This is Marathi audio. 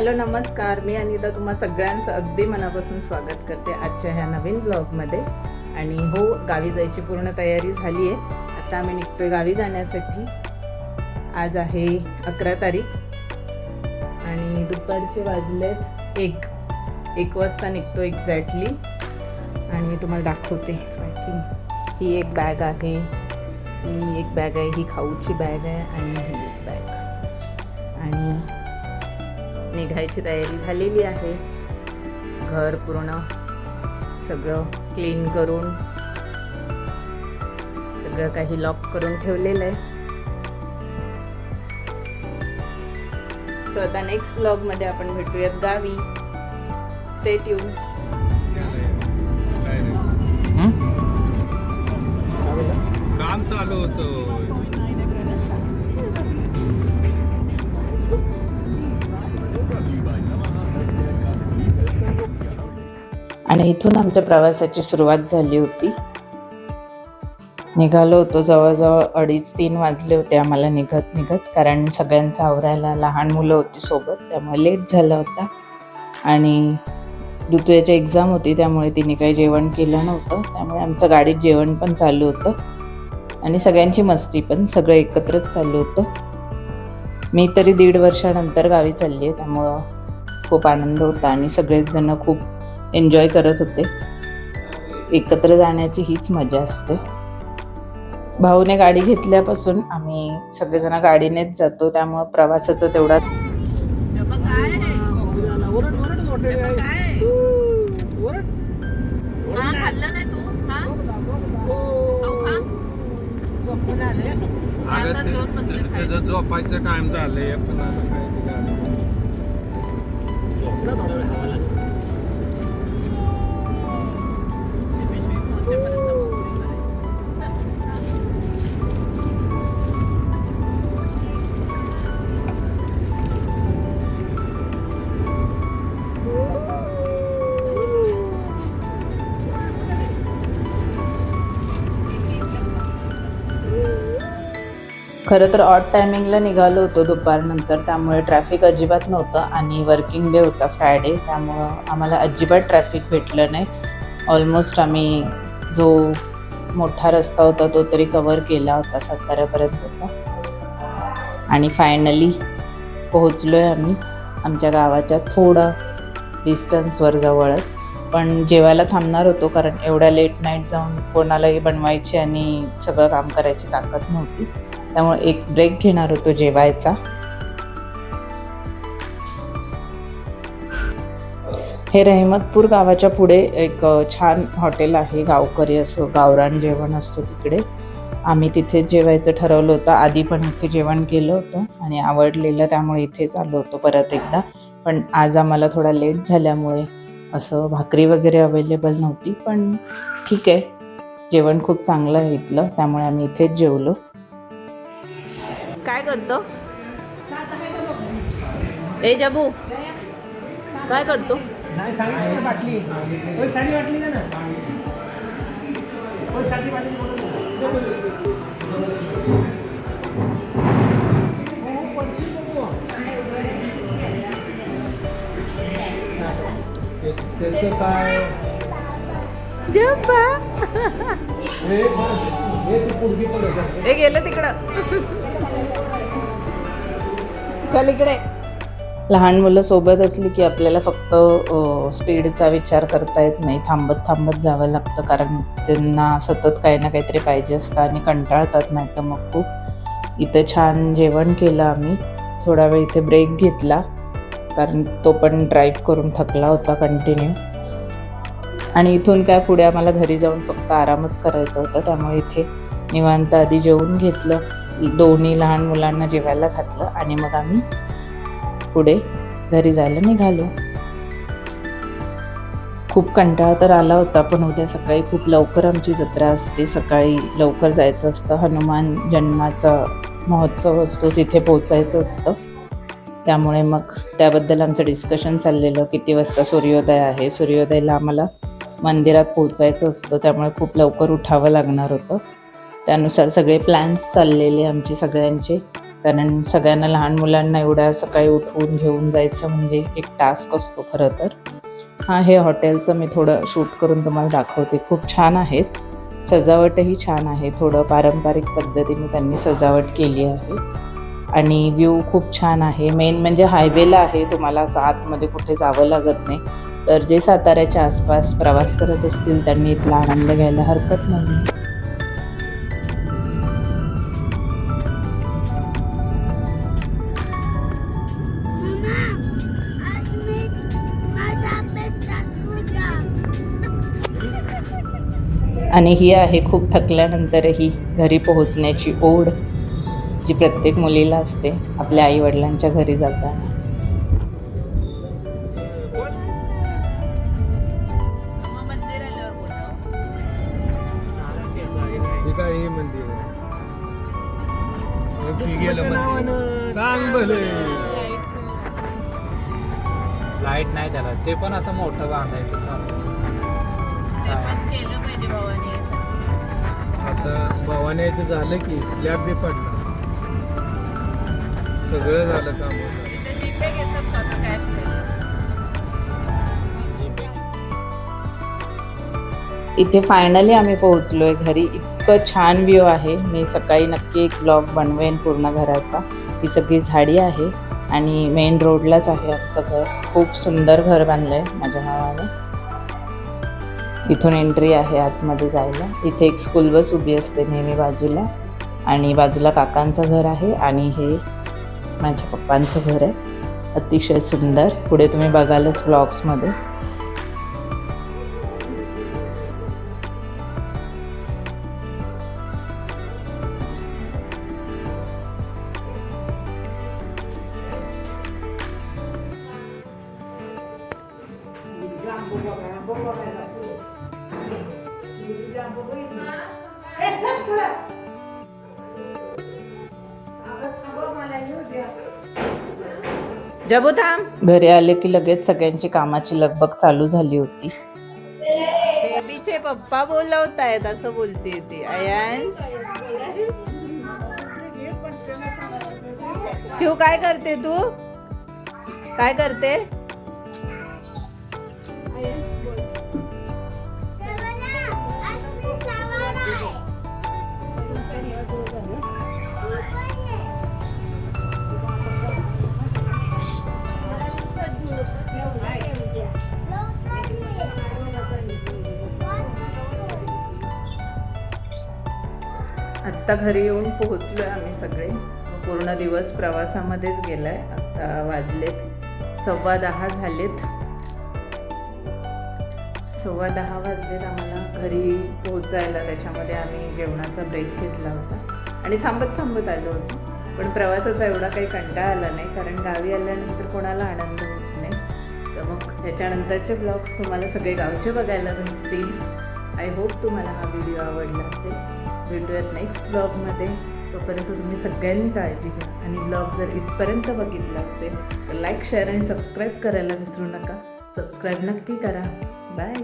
हॅलो नमस्कार. मी अनिता तुम्हा सगळ्यांचं अगदी मनापासून स्वागत करते आजच्या ह्या नवीन ब्लॉगमध्ये. आणि हो गावी जायची पूर्ण तयारी झाली आहे. आता आम्ही निघतोय गावी जाण्यासाठी. आज आहे अकरा तारीख. आणि दुपारचे वाजलेत एक. एक वाजता निघतो एक्झॅक्टली आणि मी तुम्हाला दाखवते. ही एक बॅग आहे. ही एक बॅग आहे ही खाऊची बॅग आहे आणि ही एक बॅग आणि निघायची तयारी झालेली आहे. घर पूर्ण सगळं क्लीन करून सगळं काही लॉक करून ठेवलेलं आहे. सो आता नेक्स्ट व्लॉगमध्ये आपण भेटूयात गावी. स्टेट येऊन काम चालू होतं. आणि इथून आमच्या प्रवासाची सुरुवात झाली होती. निघालो होतो जवळजवळ अडीच तीन वाजले होते आम्हाला निघत निघत कारण सगळ्यांचं आवरायला लहान मुलं होती सोबत त्यामुळे लेट झाला होता. आणि ऋतुयाची एक्झाम होती त्यामुळे तिने काही जेवण केलं नव्हतं. त्यामुळे आमचं गाडीत जेवण पण चालू होतं. आणि सगळ्यांची मस्ती पण सगळं एकत्रच चालू होतं. मी तरी दीड वर्षानंतर गावी चालली आहे त्यामुळं खूप आनंद होता आणि सगळेच जण खूप एन्जॉय करत होते. एकत्र जाण्याची हीच मजा असते. भाऊने गाडी घेतल्यापासून आम्ही सगळेजण गाडीनेच जातो त्यामुळं प्रवासाचं तेवढा झोपायचं टाइम झालंय पण खरं तर ऑट टायमिंगला निघालो होतो दुपारनंतर त्यामुळे ट्रॅफिक अजिबात नव्हतं आणि वर्किंग डे होता फ्रायडे त्यामुळं आम्हाला अजिबात ट्रॅफिक भेटलं नाही. ऑलमोस्ट आम्ही जो मोठा रस्ता होता तो तरी कवर केला होता साताऱ्यापर्यंतचा. आणि फायनली पोहोचलो आहे आम्ही आमच्या गावाच्या थोडा डिस्टन्सवर जवळच. पण जेवायला थांबणार होतो कारण एवढ्या लेट नाईट जाऊन कोणालाही बनवायची आणि सगळं काम करायची ताकद नव्हती. त्यामुळे एक ब्रेक घेणार होतो जेवायचा. हे रहमतपूर गावाच्या पुढे एक छान हॉटेल आहे गावकरी असं गावरान जेवण असतं तिकडे. आम्ही तिथेच जेवायचं ठरवलं होतं. आधी पण इथे जेवण केलं होतं आणि आवडलेलं त्यामुळे इथेच आलो होतो परत एकदा. पण आज आम्हाला थोडा लेट झाल्यामुळे असं भाकरी वगैरे अवेलेबल नव्हती पण ठीक आहे. जेवण खूप चांगलं आहे इथलं त्यामुळे आम्ही इथेच जेवलो. काय करतो? ए जबू. काय करतो? त्याचं काय? हे हे हे गेलं तिकडं. चल इकडे. लहान मुलं सोबत असली की आपल्याला फक्त स्पीडचा विचार करता येत नाही. थांबत थांबत जावं लागतं कारण त्यांना सतत काही ना काहीतरी पाहिजे असतं आणि कंटाळतात नाही तर मग खूप. इथं छान जेवण केलं आम्ही. थोडा वेळ इथे ब्रेक घेतला. कारण तो पण ड्राईव्ह करून थकला होता कंटिन्यू आणि इथून काय पुढे आम्हाला घरी जाऊन फक्त आरामच करायचा होता. त्यामुळे इथे निवांत आधी जेवून घेतलं. दोन्ही लहान मुलांना जेवायला घातलं आणि मग आम्ही पुढे घरी जायला निघालो. खूप कंटाळा तर आला होता पण उद्या सकाळी खूप लवकर आमची जत्रा असते. सकाळी लवकर जायचं असतं. हनुमान जन्माचा महोत्सव असतो तिथे पोचायचं असतं. त्यामुळे मग त्याबद्दल आमचं डिस्कशन चाललेलं किती वाजता सूर्योदय आहे? सूर्योदयला आम्हाला मंदिरात पोचायचं असतं. त्यामुळे खूप लवकर उठावं लागणार होतं. त्यानुसार सगळे प्लॅन्स चाललेले आमचे सगळ्यांचे. कारण सगळ्यांना लहान मुलांना एवढ्या सकाळी उठवून घेऊन जायचं म्हणजे एक टास्क असतो खरं तर. हां हे हॉटेलचं मी थोडं शूट करून तुम्हाला दाखवते. खूप छान आहेत. सजावटही छान आहे. थोडं पारंपरिक पद्धतीने त्यांनी सजावट केली आहे. आणि व्ह्यू खूप छान आहे. मेन म्हणजे हायवेला आहे. तुम्हाला असं आतमध्ये कुठे जावं लागत नाही. तर जे साताऱ्याच्या आसपास प्रवास करत असतील त्यांनी इथला आनंद घ्यायला हरकत नाही आणि ही आहे खूप थकल्यानंतरही घरी पोहोचण्याची ओढ जी प्रत्येक मुलीला असते आपल्या आईवडिलांच्या घरी जाताना. लाइट नाही त्याला. ते पण आता मोठं बांधायचं म्हणायचं झालं की स्लॅब बी पडला. सगळं झालं काम. इथे फायनली आम्ही पोहोचलो आहे घरी. इतकं छान व्ह्यू आहे. मी सकाळी नक्की एक ब्लॉग बनवेन पूर्ण घराचा. ही सगळी झाडी आहे आणि मेन रोडलाच आहे आमचं घर. खूप सुंदर घर बांधलं आहे माझ्या भावाने इथून एंट्री आहे आतमध्ये जायला. इथे एक स्कूल बस उभी असते नेहमी बाजूला. आणि बाजूला काकांचं घर आहे आणि हे माझ्या पप्पांचं घर आहे. अतिशय सुंदर. पुढे तुम्ही बघालच ब्लॉग्समध्ये जबू थांब घरी आले की लगेच सगळ्यांची कामाची लगबग चालू झाली होती. बेबीचे पप्पा बोलवत आहेत असं बोलते ती. अयांश शिव काय करते तू? काय करते? आत्ता घरी येऊन पोहोचलो आहे आम्ही सगळे. पूर्ण दिवस प्रवासामध्येच गेलाय. आता वाजलेत सव्वा दहा झालेत. सव्वा दहा वाजलेत आम्हाला घरी पोहोचायला. त्याच्यामध्ये आम्ही जेवणाचा ब्रेक घेतला होता. आणि थांबत थांबत आलो होतो. पण प्रवासाचा एवढा काही कंटाळा आला नाही कारण गावी आल्यानंतर कोणाला आनंद होत नाही. तर मग ह्याच्यानंतरचे ब्लॉग्स तुम्हाला सगळे गावचे बघायला भेटतील. आय होप तुम्हाला हा व्हिडिओ आवडला असेल. भेटूयात नेक्स्ट ब्लॉगमध्ये तोपर्यंत तुम्ही सगळ्यांनी काळजी घ्या. आणि ब्लॉग जर इथपर्यंत बघितला असेल तर लाईक शेअर आणि सबस्क्राईब करायला विसरू नका. सबस्क्राईब नक्की करा. बाय